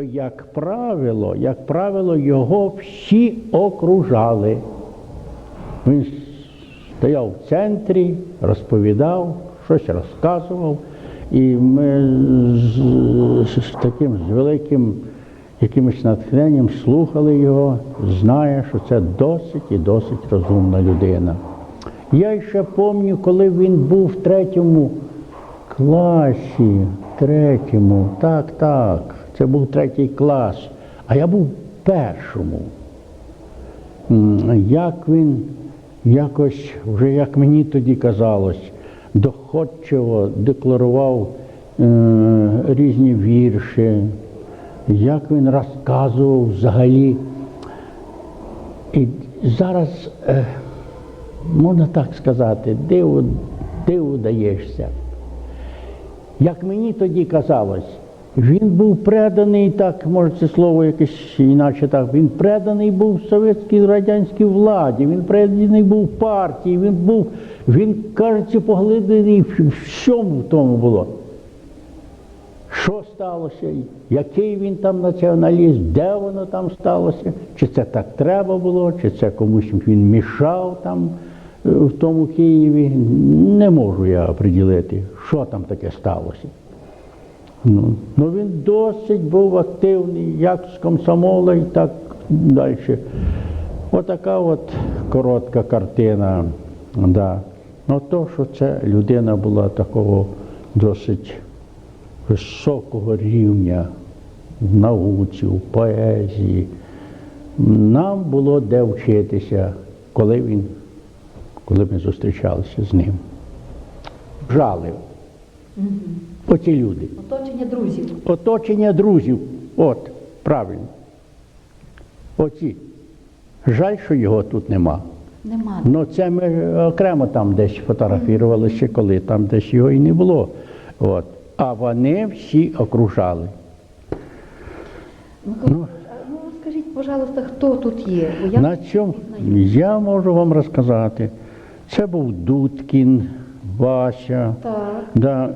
що, як правило, як правило, його всі окружали. Він стояв в центрі, розповідав, щось розказував. І ми з, з, таким з великим якимось натхненням слухали його, знає, що це досить і досить розумна людина. Я ще пам'ятаю, коли він був в третьому класі, третьому, так, так, це був третій клас, а я був першому. Як він якось, вже як мені тоді казалось, доходчиво декларував е, різні вірші, як він розказував взагалі. І зараз, е, можна так сказати, диву, диву даєшся. Як мені тоді казалось, він був преданий, так, може це слово якесь іначе так, він преданий був совєтській радянській владі, він преданий був партії, він був, він, кажеться, поглиблений в всьому в тому було. Що сталося, який він там націоналіст, де воно там сталося, чи це так треба було, чи це комусь він мішав там е, в тому Києві. Не можу я оприділити, що там таке сталося. Ну, ну він досить був активний, як з комсомола, і так далі. Отака от коротка картина. Да. Ну то, що це людина була такого досить високого рівня в науці, в поезії. Нам було де вчитися, коли він, коли ми зустрічалися з ним. Жалив. Оці люди. Оточення друзів. Оточення друзів. От, правильно. Оці. Жаль, що його тут нема. Нема. Ну це ми окремо там десь фотографувалися, коли там десь його і не було. От. А вони всі окружали. Ну, а, ну розкажіть, пожалуйста, хто тут є? Я На цьому я можу вам розказати. Це був Дудкін, Вася. Так. Да,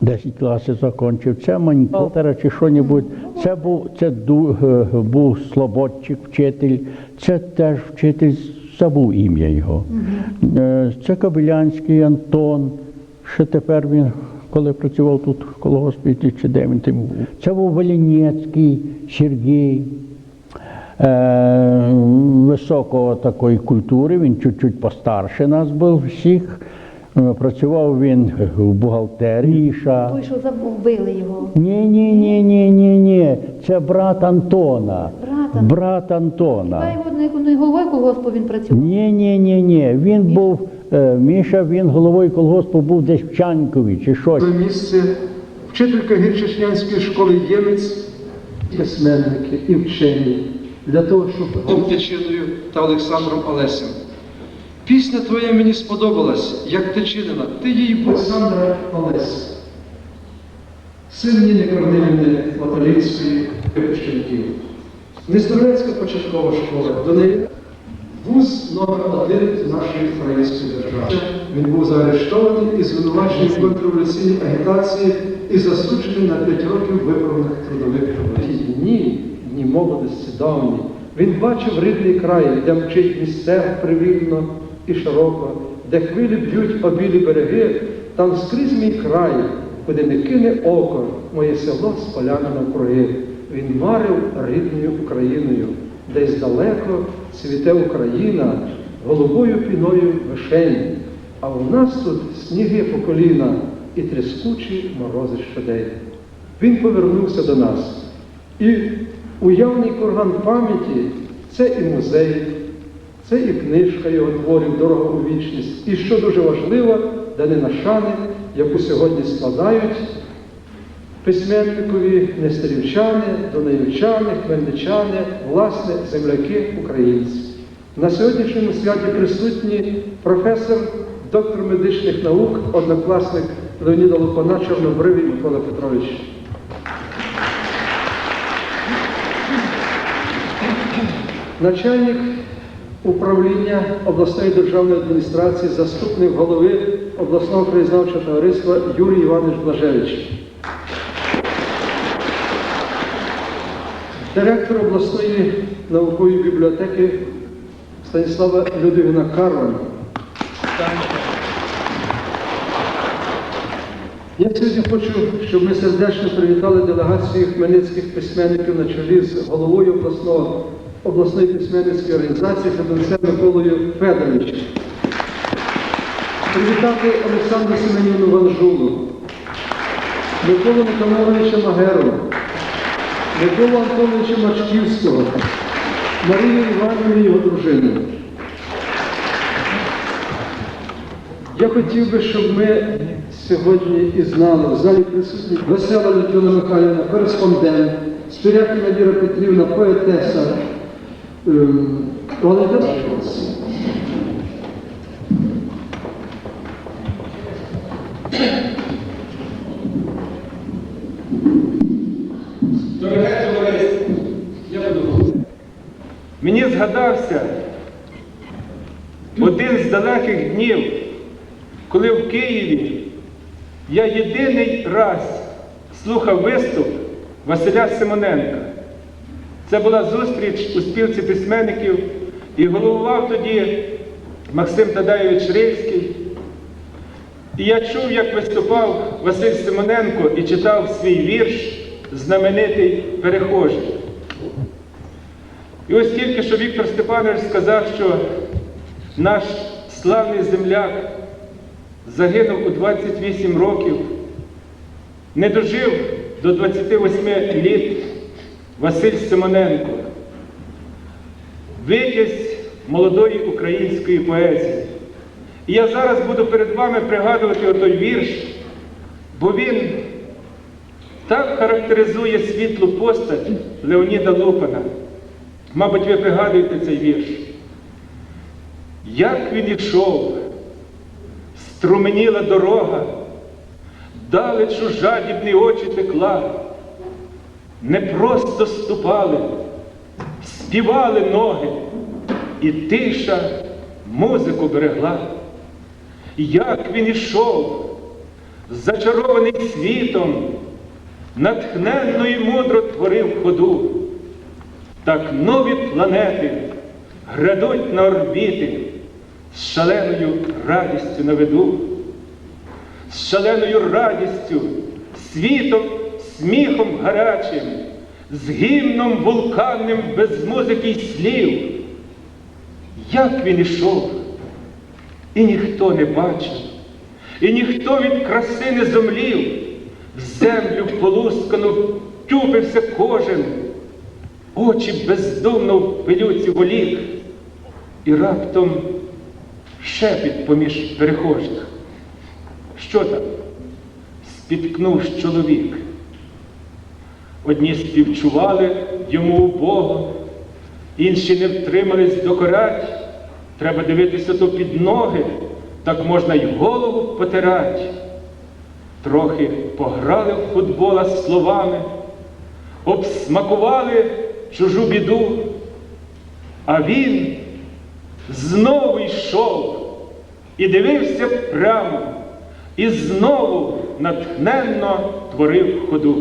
10 класів закінчив. Це Манькотера чи що-небудь. Це був, це е, був Слободчик, вчитель, це теж вчитель, забув ім'я його. Е, Це Кобилянський Антон. Ще тепер він, коли працював тут в колгоспі, чи де він там був. Це був Волінецький Сергій. Е, високого такої культури, він чуть-чуть постарше нас був всіх. Е, Працював він в бухгалтерії. Ша. той, що забили його. Ні, ні, ні, ні, ні, ні. Це брат Антона. Брат Брат Антона. його не, головою колгоспу він працював. Ні, ні, ні, ні. Він був, е, Міша, він головою колгоспу був десь в Чанкові чи щось. Це місце вчителька гірчишнянської школи Ємець, письменники і вчені для того, щоб Тичиною та Олександром Олесем. Пісня твоя мені сподобалась, як Тичинина. Ти її Олександра Олесь, син Ніни Корнилівни Латалінської випущенків. Нестерецька початкова школа. До неї вуз номер один нашої української держави. Він був заарештований і звинувачений в контрреволюційній агітації і засуджений на 5 років виправних трудових робіт. Ті дні, дні молодості давні, він бачив рідний край, де мчить місцев привільно і широко, де хвилі б'ють обілі береги, там скрізь мій край, куди не кине око, моє село з поляни навкруги. Він марив рідною Україною, десь далеко цвіте Україна голубою піною вишень, а у нас тут сніги по коліна і тріскучі морози щодень. Він повернувся до нас. І уявний курган пам'яті це і музей, це і книжка його творів дорога у вічність. І що дуже важливо, данина шани, яку сьогодні складають письменникові нестерівчани, донаївчани, хмельничани, власне, земляки українці. На сьогоднішньому святі присутні професор, доктор медичних наук, однокласник Леоніда Лупана, Чорнобривий Микола Петрович. Начальник управління обласної державної адміністрації, заступник голови обласного краєзнавчого товариства Юрій Іванович Блажевич. директор обласної наукової бібліотеки Станіслава Людвіна Карвана. Я сьогодні хочу, щоб ми сердечно привітали делегацію хмельницьких письменників на чолі з головою обласного, обласної письменницької організації Федорцем Миколою Федоровичем. Привітати Олександру Семенівну Ванжулу, Миколу Николаєвича Магерова, Миколу Антоновича Мачківського, Марію Іванівну і його дружину. Я хотів би, щоб ми сьогодні і знали, в залі присутні Весела Людмила Михайлівна, кореспондент, Спірякіна Віра Петрівна, поетеса, ем, Валентина Дороге товариство, я буду. Мені згадався один з далеких днів, коли в Києві я єдиний раз слухав виступ Василя Симоненка. Це була зустріч у спілці письменників і головував тоді Максим Тадаєвич Рильський. І я чув, як виступав Василь Симоненко і читав свій вірш знаменитий перехожий. І ось тільки що Віктор Степанович сказав, що наш славний земляк загинув у 28 років, не дожив до 28 літ Василь Симоненко, витязь молодої української поезії. І я зараз буду перед вами пригадувати отой вірш, бо він так характеризує світлу постать Леоніда Лупана. Мабуть, ви пригадуєте цей вірш. Як він ішов, струменіла дорога, далечу жадібні очі текла, не просто ступали, співали ноги, і тиша музику берегла. Як він ішов, зачарований світом, натхненно і мудро творив ходу. Так нові планети градуть на орбіти з шаленою радістю на виду, з шаленою радістю, світом, сміхом гарячим, з гімном вулканним без музики й слів. Як він ішов, і ніхто не бачив, і ніхто від краси не зомлів, в землю полускану тюпився кожен, очі бездумно в пилюці волік, і раптом шепіт поміж перехожих. Що там? Спіткнув чоловік. Одні співчували йому убого, інші не втримались докорять. Треба дивитися то під ноги, так можна й голову потирать. Трохи пограли в футбола словами, обсмакували чужу біду, а він знову йшов і дивився прямо, і знову натхненно творив ходу.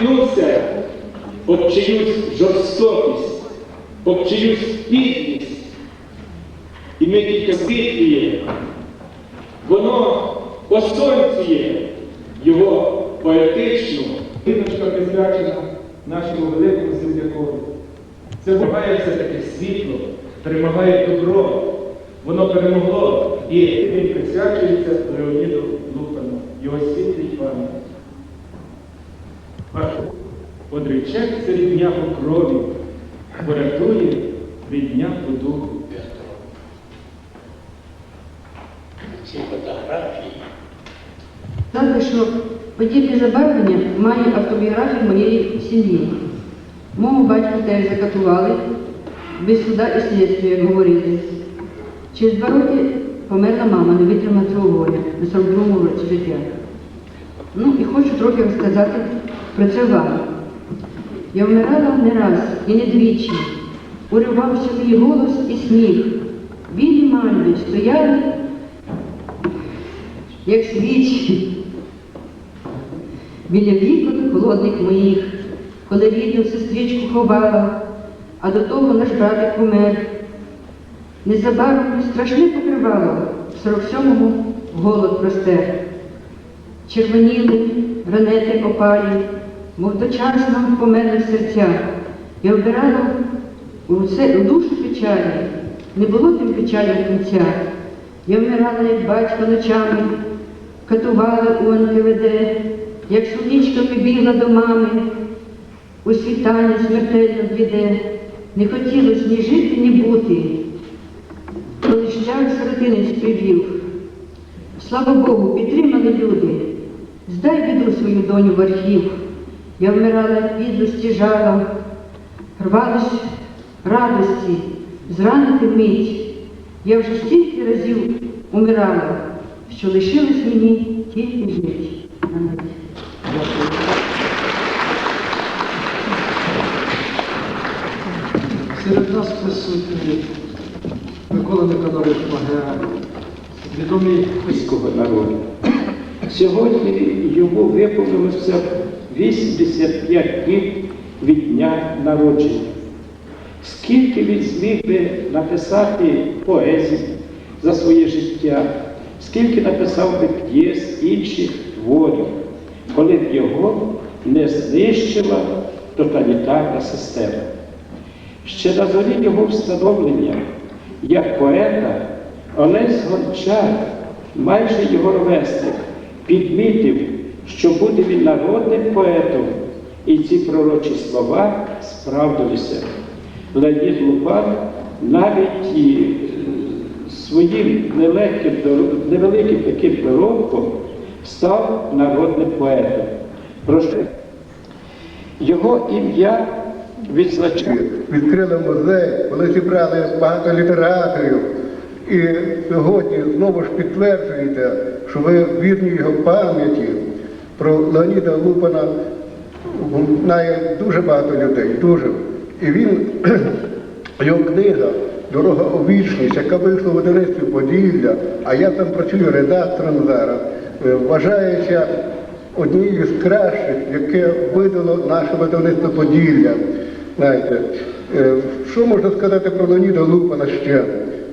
І об чиюсь жорстокість, об чиюсь підлість, і ми тільки світлює, воно осонцює його поетичну. Книжка присвячена нашому великому землякові. Це вимагає все таке світло, перемагає добро. Воно перемогло і він присвячується Леоніду Лупану, його світлій пам'яті. Аж одречеться рідня по крові, порятує рідня по духу. Сказати, що подібне забарвлення має автобіографію моєї сім'ї. Мого батька теж закатували без суда і слідства, як говорили. Через два роки померла мама, не витримала цього горя на 42-му році життя. Ну і хочу трохи розказати вам. Я вмирала не раз і не двічі. Уривався мій голос і сміх. Білі мальви стояли, як свічі. біля вікон холодних моїх, коли рідну сестричку ховала, а до того наш братик помер. Незабаром страшне покривало, в 47-му голод простер. Червоніли ранети опалі, мов дочасно померли серця. Я вбирала у, душу печалі, не було тим печалям кінця. Я вмирала, як батько ночами, катувала у НКВД, як сонічками бігла до мами, у світання смертельно двіде. Не хотілось ні жити, ні бути, коли шлях сиротинець привів. Слава Богу, підтримали люди. Здай біду свою доню в архів. Я вмирала від жалом, рвалась радості, зранити мить. Я вже стільки разів умирала, що лишилось мені тільки жить. Амінь. Серед нас присутній Микола Никонорович Магера, відомий Руського народу. Сьогодні йому виповнилося 85 днів від дня народження. Скільки він зміг би написати поезій за своє життя, скільки написав би п'єс інших творів, коли б його не знищила тоталітарна система. Ще на зорі його встановлення як поета Олесь Гончар, майже його ровесник, підмітив, що буде він народним поетом, і ці пророчі слова справдилися. Леонід Лупан навіть і е, своїм нелегким, невеликим таким доробком став народним поетом. Його ім'я відзначає. відкрили музей, коли зібрали багато літераторів. І сьогодні знову ж підтверджуєте, що ви вірні його пам'яті про Леоніда Лупана знає дуже багато людей, дуже. І він, його книга Дорога у вічність, яка вийшла в видавництві Поділля, а я там працюю редактором зараз, е, вважається однією з кращих, яке видало наше видавництво Поділля. Знаєте, е, що можна сказати про Леоніда Лупана ще?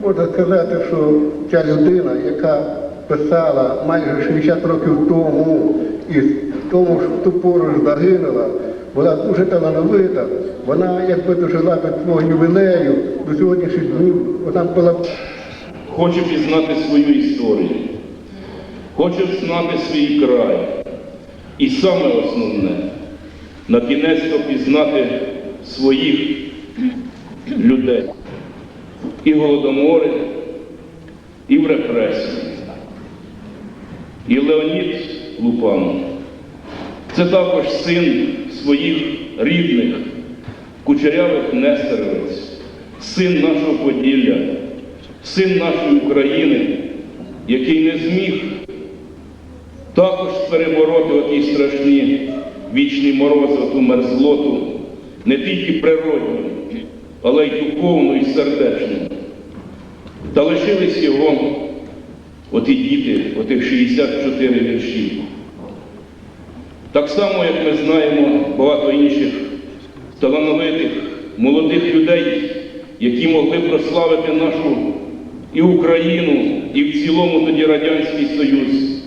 Можна сказати, що ця людина, яка писала майже 60 років тому, і тому в ту пору ж загинула, була дуже талановита. Вона, якби дожила до свого ювілею, до сьогоднішніх днів, вона була Хочу пізнати свою історію, хочу знати свій край. І саме основне, на кінець пізнати своїх людей. І голодомори, і в репресії. І Леонід Лупанов. Це також син своїх рідних, кучерявих Нестеровець, син нашого Поділля, син нашої України, який не зміг також перебороти оті страшні вічні морози, ту мерзлоту, не тільки природню, але й духовну і сердечну. Та лишились його оті діти, отих 64 вірші. Так само, як ми знаємо багато інших талановитих, молодих людей, які могли прославити нашу і Україну, і в цілому тоді Радянський Союз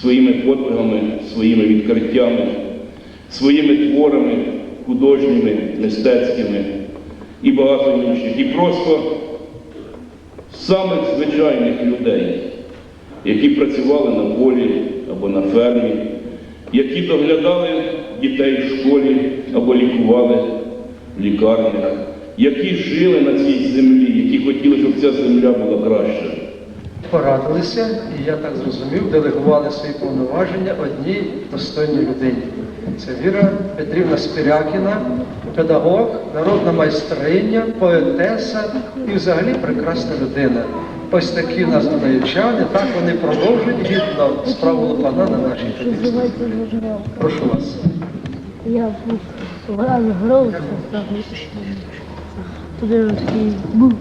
своїми подвигами, своїми відкриттями, своїми творами художніми, мистецькими і багато інших. І просто самих звичайних людей, які працювали на полі або на фермі, які доглядали дітей в школі або лікували в лікарнях, які жили на цій землі, які хотіли, щоб ця земля була краща. порадилися, і я так зрозумів, делегували свої повноваження одній достойній людині. Це Віра Петрівна Спірякіна, педагог, народна майстриня, поетеса і взагалі прекрасна людина. Ось такі в нас донаючани, так вони продовжують гідно справу Лопана на нашій традиції. Прошу вас. Я був розгровся туди такий був.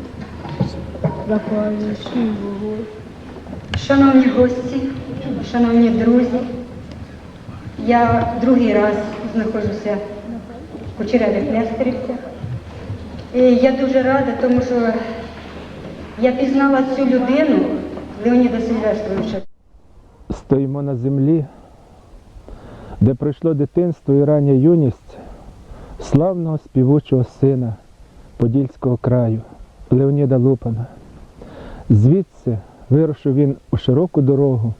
Шановні гості, шановні друзі, Я другий раз знаходжуся в Кучерявих Нестерівцях. І я дуже рада, тому що я пізнала цю людину Леоніда Сильвестровича. Стоїмо на землі, де пройшло дитинство і рання юність славного співучого сина Подільського краю Леоніда Лупана. Звідси вирушив він у широку дорогу,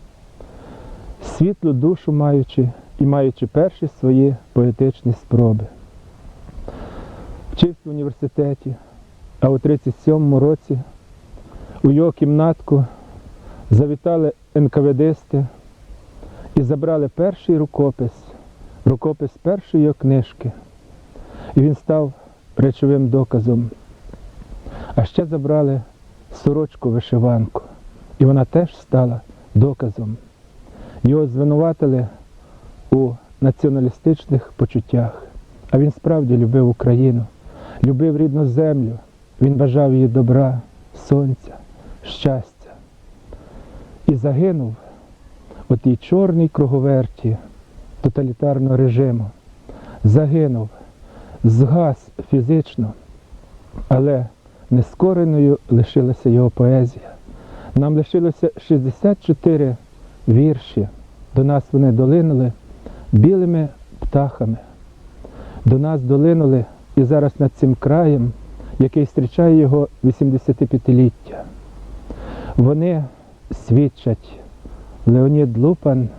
світлу душу маючи і маючи перші свої поетичні спроби. Вчився в університеті, а у 37-му році у його кімнатку завітали НКВДсти і забрали перший рукопис, рукопис першої його книжки. І він став речовим доказом. А ще забрали сорочку вишиванку, і вона теж стала доказом. Його звинуватили у націоналістичних почуттях. А він справді любив Україну, любив рідну землю. Він бажав її добра, сонця, щастя. І загинув у тій чорній круговерті тоталітарного режиму. Загинув, згас фізично, але нескореною лишилася його поезія. Нам лишилося 64 вірші. До нас вони долинули білими птахами. До нас долинули і зараз над цим краєм, який зустрічає його 85-ліття. Вони свідчать, Леонід Лупан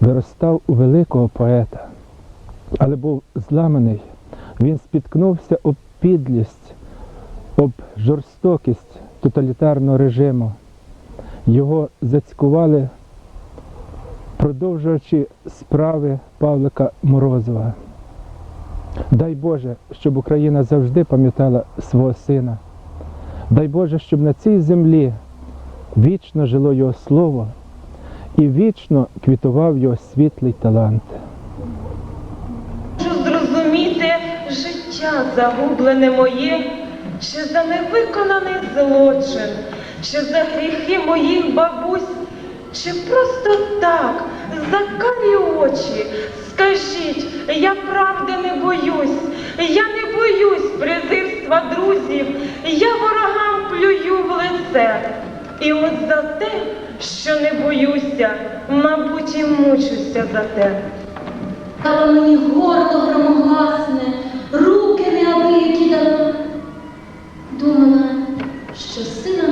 виростав у великого поета, але був зламаний. Він спіткнувся об підлість, об жорстокість тоталітарного режиму. Його зацькували, продовжуючи справи Павлика Морозова. Дай Боже, щоб Україна завжди пам'ятала свого сина. Дай Боже, щоб на цій землі вічно жило його слово і вічно квітував його світлий талант. Можу зрозуміти життя загублене моє, чи за невиконаний злочин, чи за гріхи моїх бабусь, чи просто так, за карі очі. Скажіть, я правди не боюсь, я не боюсь презирства друзів, я ворогам плюю в лице. І от за те, що не боюся, мабуть, і мучуся за те. Стало мені горло громогласне, руки неабиякі дала. Думала, що сила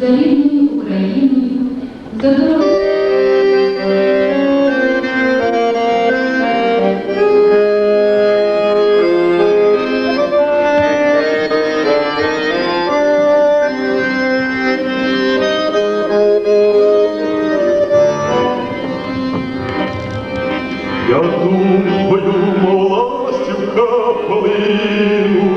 за рідною Україною, за дорогою. Я думаю, мов ластівка полину,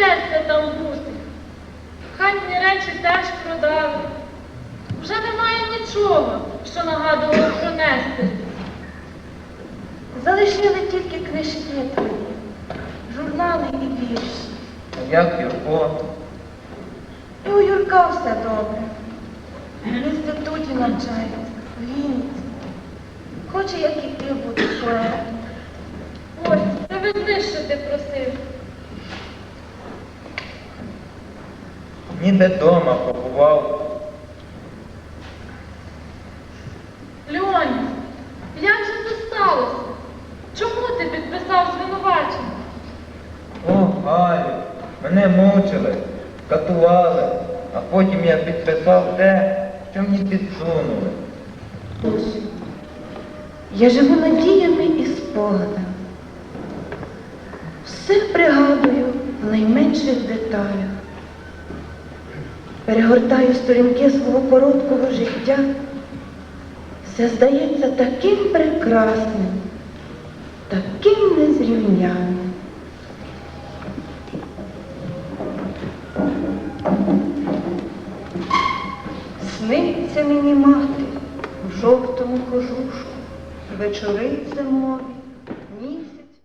прийдеться там бути. Хатні речі теж продали. Вже немає нічого, що нагадувало про Нестерів. Залишили тільки книжки твої, журнали і вірші. А як Юрко? І у Юрка все добре. В інституті навчається, в Вінниці. Хоче, як і ти, бути поетом. Ось, привези, що ти просив. Ніде дома побував. Льоні, як же це сталося? Чому ти підписав звинувачення? О, Галю, мене мучили, катували, а потім я підписав те, що мені підсунули. Я живу надіями і спогадами. Все пригадую в найменших деталях. Перегортаю сторінки свого короткого життя. Все здається таким прекрасним, таким незрівняним. Сниться мені мати в жовтому кожушку, вечори зимові,